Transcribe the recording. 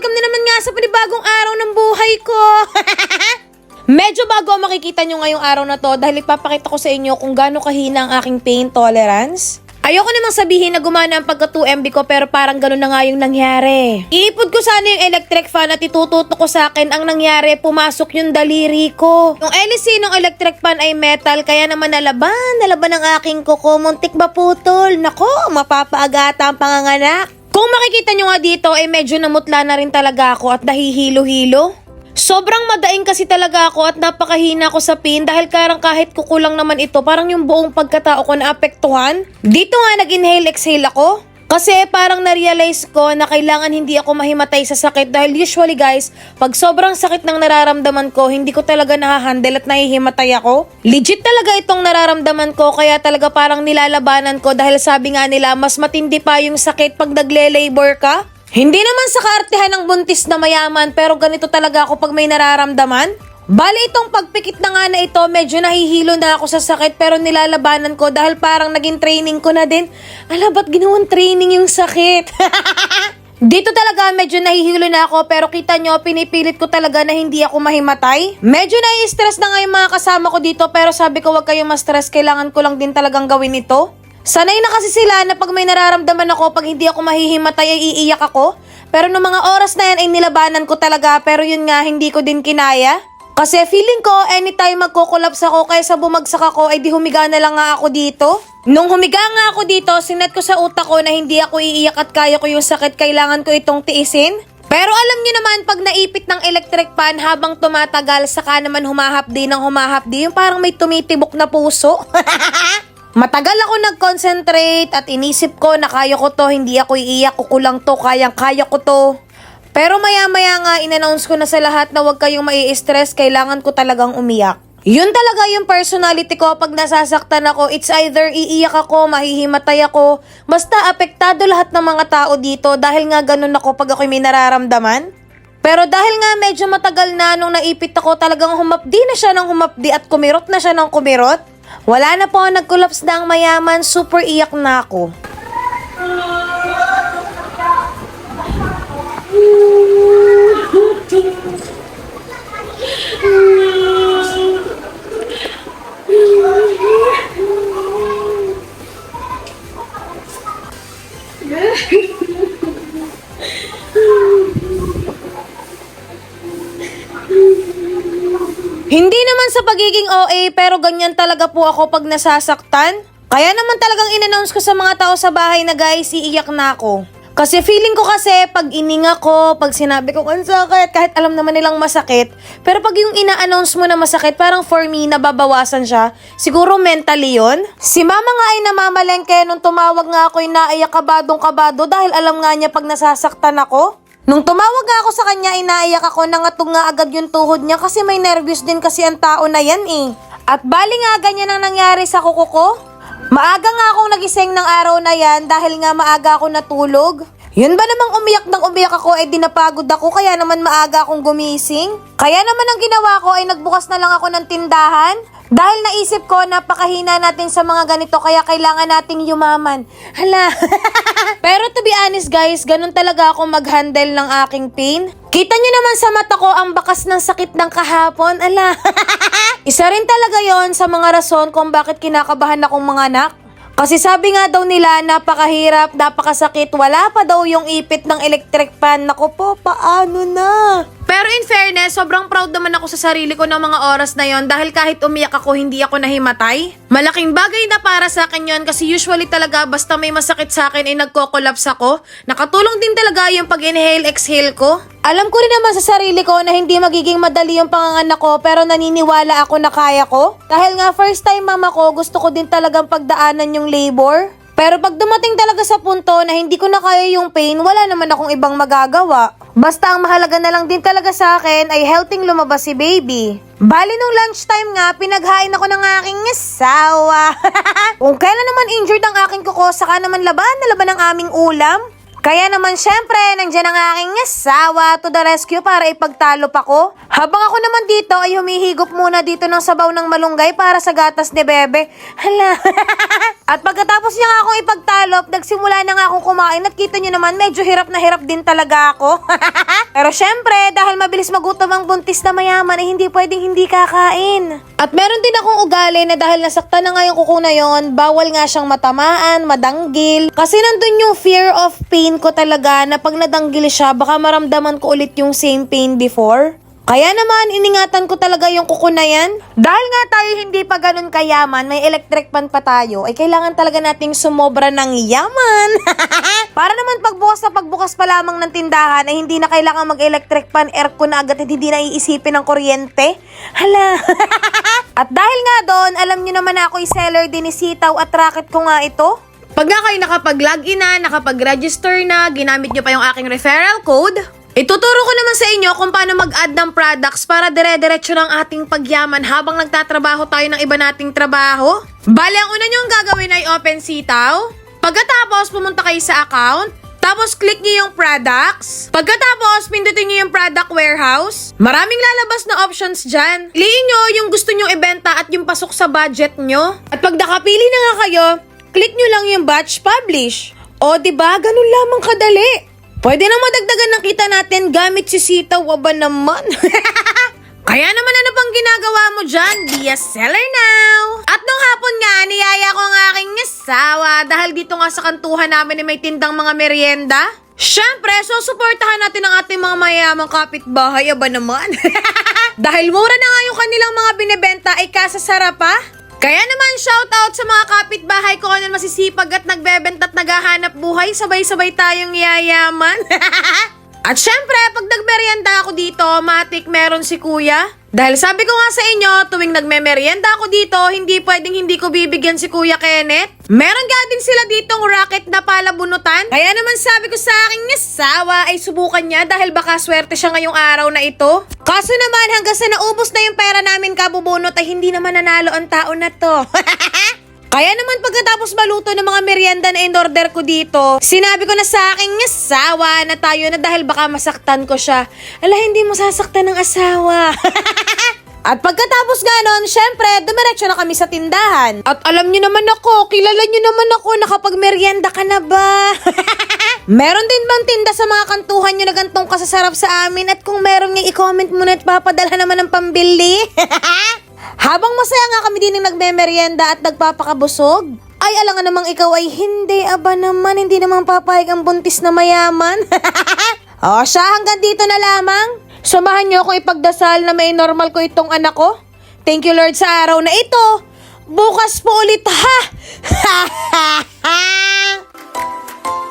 welcome na naman nga sa panibagong araw ng buhay ko. Medyo bago makikita nyo ngayong araw na to dahil ipapakita ko sa inyo kung gaano kahina ang aking pain tolerance. Ayoko namang sabihin na gumana ang pagka 2MB ko pero parang ganun na nga yung nangyari. Iipod ko sana yung electric fan at itututo ko sa akin ang nangyari pumasok yung daliri ko. Yung LC ng electric fan ay metal kaya naman nalaban, nalaban ang aking kuko, muntik maputol. Nako, mapapaagata ang panganganak. Kung makikita nyo nga dito, ay medyo namutla na rin talaga ako at nahihilo-hilo. Sobrang madaing kasi talaga ako at napakahina ko sa pin dahil karang kahit kukulang naman ito, parang yung buong pagkatao ko naapektuhan. Dito nga nag-inhale exhale ako. Kasi parang na-realize ko na kailangan hindi ako mahimatay sa sakit dahil usually guys, pag sobrang sakit ng nararamdaman ko, hindi ko talaga nahahandle at nahihimatay ako. Legit talaga itong nararamdaman ko kaya talaga parang nilalabanan ko dahil sabi nga nila mas matindi pa yung sakit pag nagle-labor ka. Hindi naman sa kaartehan ng buntis na mayaman pero ganito talaga ako pag may nararamdaman. Bali itong pagpikit na nga na ito, medyo nahihilo na ako sa sakit pero nilalabanan ko dahil parang naging training ko na din. Ala, ba't ginawang training yung sakit? Dito talaga medyo nahihilo na ako pero kita nyo, pinipilit ko talaga na hindi ako mahimatay. Medyo nai-stress na nga yung mga kasama ko dito pero sabi ko wag kayong ma-stress, kailangan ko lang din talagang gawin ito. Sanay na kasi sila na pag may nararamdaman ako, pag hindi ako mahihimatay ay iiyak ako. Pero nung mga oras na yan ay nilabanan ko talaga pero yun nga hindi ko din kinaya. Kasi feeling ko, anytime magkukulaps ako kaysa bumagsak ako, ay di humiga na lang nga ako dito. Nung humiga nga ako dito, sinet ko sa utak ko na hindi ako iiyak at kaya ko yung sakit, kailangan ko itong tiisin. Pero alam nyo naman, pag naipit ng electric pan habang tumatagal, saka naman humahapdi ng humahapdi, yung parang may tumitibok na puso. Matagal ako nag-concentrate at inisip ko na kaya ko to, hindi ako iiyak, kukulang to, kayang kaya ko to. Pero maya-maya nga, inannounce ko na sa lahat na huwag kayong mai-stress, kailangan ko talagang umiyak. Yun talaga yung personality ko pag nasasaktan ako. It's either iiyak ako, mahihimatay ako. Basta apektado lahat ng mga tao dito dahil nga ganun ako pag ako'y may nararamdaman. Pero dahil nga medyo matagal na nung naipit ako, talagang humapdi na siya ng humapdi at kumirot na siya ng kumirot. Wala na po, nag-collapse na ang mayaman, super iyak na ako. Hindi naman sa pagiging OA, pero ganyan talaga po ako pag nasasaktan. Kaya naman talagang in-announce ko sa mga tao sa bahay na guys, iiyak na ako. Kasi feeling ko kasi pag ininga ko, pag sinabi ko ang sakit, kahit alam naman nilang masakit, pero pag yung ina-announce mo na masakit, parang for me, nababawasan siya. Siguro mentally yon. Si mama nga ay namamalengke nung tumawag nga ako naiyak kabadong kabado dahil alam nga niya pag nasasaktan ako. Nung tumawag nga ako sa kanya, inaiyak ako, nangatog nga agad yung tuhod niya kasi may nervous din kasi ang tao na yan eh. At bali nga ganyan ang nangyari sa kuko ko. Maaga nga akong nagising ng araw na yan dahil nga maaga ako natulog. Yun ba namang umiyak ng umiyak ako ay dinapagod ako kaya naman maaga akong gumising? Kaya naman ang ginawa ko ay nagbukas na lang ako ng tindahan. Dahil naisip ko napakahina natin sa mga ganito kaya kailangan nating yumaman. Hala. Pero to be honest guys, ganun talaga ako mag-handle ng aking pain. Kita nyo naman sa mata ko ang bakas ng sakit ng kahapon. Ala. Isa rin talaga yon sa mga rason kung bakit kinakabahan akong mga anak. Kasi sabi nga daw nila, napakahirap, napakasakit, wala pa daw yung ipit ng electric fan. Nako po, paano na? Pero in fairness, sobrang proud naman ako sa sarili ko ng mga oras na yon dahil kahit umiyak ako, hindi ako nahimatay. Malaking bagay na para sa akin yon kasi usually talaga basta may masakit sa akin ay nagko-collapse ako. Nakatulong din talaga yung pag-inhale, exhale ko. Alam ko rin naman sa sarili ko na hindi magiging madali yung panganganak ko pero naniniwala ako na kaya ko. Dahil nga first time mama ko, gusto ko din talagang pagdaanan yung labor. Pero pag dumating talaga sa punto na hindi ko na kaya yung pain, wala naman akong ibang magagawa. Basta ang mahalaga na lang din talaga sa akin ay healthy lumabas si baby. Bali nung lunchtime nga, pinaghain ako ng aking asawa. Kung kailan naman injured ang aking kuko, saka naman laban na laban ang aming ulam. Kaya naman syempre, nandiyan ang aking asawa to the rescue para ipagtalo pa ko. Habang ako naman dito ay humihigop muna dito ng sabaw ng malunggay para sa gatas ni Bebe. Hala. At pagkatapos niya nga akong ipagtalop, nagsimula na nga akong kumain at kita niyo naman, medyo hirap na hirap din talaga ako. Pero syempre, dahil mabilis magutom ang buntis na mayaman, eh hindi pwedeng hindi kakain. At meron din akong ugali na dahil nasaktan na nga yung kuko na yon, bawal nga siyang matamaan, madanggil. Kasi nandun yung fear of pain ko talaga na pag nadanggil siya, baka maramdaman ko ulit yung same pain before. Kaya naman, iningatan ko talaga yung kuko na yan. Dahil nga tayo hindi pa ganun kayaman, may electric pan pa tayo, ay kailangan talaga nating sumobra ng yaman. Para naman pagbukas na pagbukas pa lamang ng tindahan, ay hindi na kailangan mag-electric pan, aircon na agad at hindi na iisipin ng kuryente. Hala. at dahil nga doon, alam nyo naman na ako'y seller din ni Sitaw at racket ko nga ito. Pag nga kayo nakapag-login na, nakapag-register na, ginamit nyo pa yung aking referral code, Ituturo ko naman sa inyo kung paano mag-add ng products para dire-diretso ng ating pagyaman habang nagtatrabaho tayo ng iba nating trabaho. Bale, ang una nyo gagawin ay open sitaw. Pagkatapos, pumunta kayo sa account. Tapos, click nyo yung products. Pagkatapos, pindutin nyo yung product warehouse. Maraming lalabas na options dyan. Piliin nyo yung gusto nyo ibenta at yung pasok sa budget nyo. At pag nakapili na nga kayo, click nyo lang yung batch publish. O, ba Ganun lamang kadali. Pwede na madagdagan ng kita natin gamit si Sitaw, aba naman. Kaya naman ano pang ginagawa mo dyan? Be a seller now! At nung hapon nga, niyaya ko ang aking asawa dahil dito nga sa kantuhan namin ay may tindang mga merienda. Siyempre, so suportahan natin ang ating mga mayamang kapitbahay, aba naman. dahil mura na nga yung kanilang mga binebenta ay kasasarap pa. Kaya naman shoutout sa mga kapitbahay ko na masisipag at nagbebenta at naghahanap buhay, sabay-sabay tayong yayaman. at syempre, pag nagmerienda ako dito, matik meron si kuya. Dahil sabi ko nga sa inyo, tuwing nagmemeryenda ako dito, hindi pwedeng hindi ko bibigyan si Kuya Kenneth. Meron nga din sila ditong racket na palabunutan. Kaya naman sabi ko sa aking asawa ay subukan niya dahil baka swerte siya ngayong araw na ito. Kaso naman hanggang sa naubos na yung pera namin kabubunot ay hindi naman nanalo ang tao na to. Kaya naman pagkatapos maluto ng mga merienda na in-order ko dito, sinabi ko na sa aking asawa na tayo na dahil baka masaktan ko siya. Ala, hindi mo sasaktan ng asawa. At pagkatapos nga nun, syempre, dumiretso na kami sa tindahan. At alam nyo naman ako, kilala nyo naman ako, nakapag-merienda ka na ba? meron din bang tinda sa mga kantuhan nyo na gantong kasasarap sa amin? At kung meron nga, i-comment mo na at papadala naman ng pambili. Habang masaya nga kami din ng nagmemeryenda at nagpapakabusog, ay alangan namang ikaw ay hindi, aba naman, hindi naman papayag ang buntis na mayaman. o siya, hanggang dito na lamang. Samahan niyo akong ipagdasal na may normal ko itong anak ko. Thank you Lord sa araw na ito. Bukas po ulit ha! Ha ha ha!